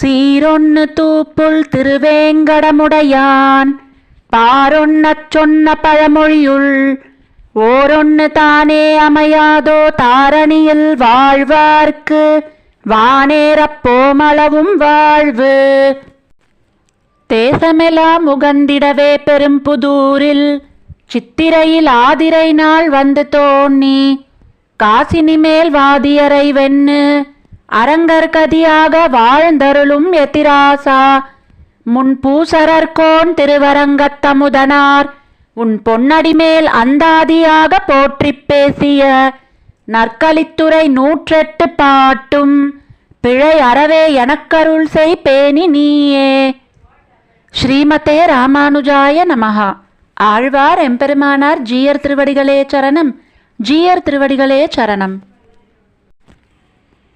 சீரொன்னு தூப்புள் திருவேங்கடமுடையான். பாரொன்னச் சொன்ன பழமொழியுள் ஓரொன்னு தானே அமையாதோ தாரணியில் வாழ்வார்க்கு. வானேரப்போமளவும் வாழ்வு. தேசமெல்லாம் உகந்திடவே பெரும்புதூரில் சித்திரையில் ஆதிரை நாள் வந்து தோண்ணி காசினி மேல் வாதியரை வென்னு. அரங்கற்கதியாக வாழ்ந்தருளும் எத்திராசா. முன் பூசரர்கோன் திருவரங்கத்தமுதனார் உன் பொன்னடிமேல் அந்தாதியாக போற்றிப் பேசிய நற்கலித்துறை நூற்றெட்டு பாட்டும் பிழை அறவே எனக்கருள் செய் பேணி நீயே. ஸ்ரீமதே ராமானுஜாய நமஹா. ஆழ்வார் எம்பெருமானார் ஜீயர் திருவடிகளே சரணம். ஜீயர் திருவடிகளே சரணம்.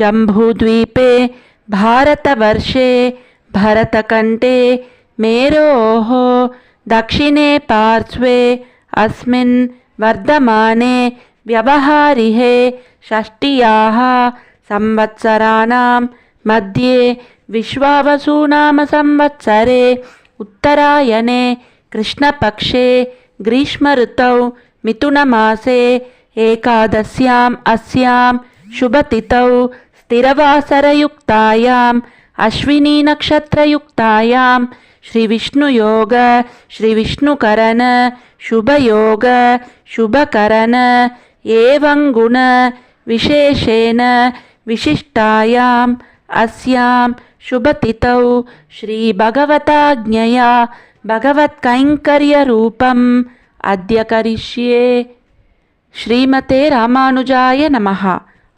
जम्बूद्वीपे भारतवर्षे भरतकण्ठे मेरोः दक्षिणे पार्श्वे अस्मिन् वर्धमाने व्यवहारिहे षष्ट्याः संवत्सराणां मध्ये विश्वावसुनामसंवत्सरे उत्तरायणे कृष्णपक्षे ग्रीष्मऋतौ मिथुनमासे एकादश्याम् अस्यां शुभतिथौ स्थिरवासरयुक्तायाम् अश्विनीनक्षत्रयुक्तायां श्रीविष्णुयोग श्रीविष्णुकरण शुभयोग शुभकरणङ्गुण विशेषेण विशिष्टायाम् अस्यां शुभतिथौ श्रीभगवताज्ञया भगवत्कैङ्कर्यरूपम् अद्य करिष्ये। श्रीमते रामानुजाय नमः।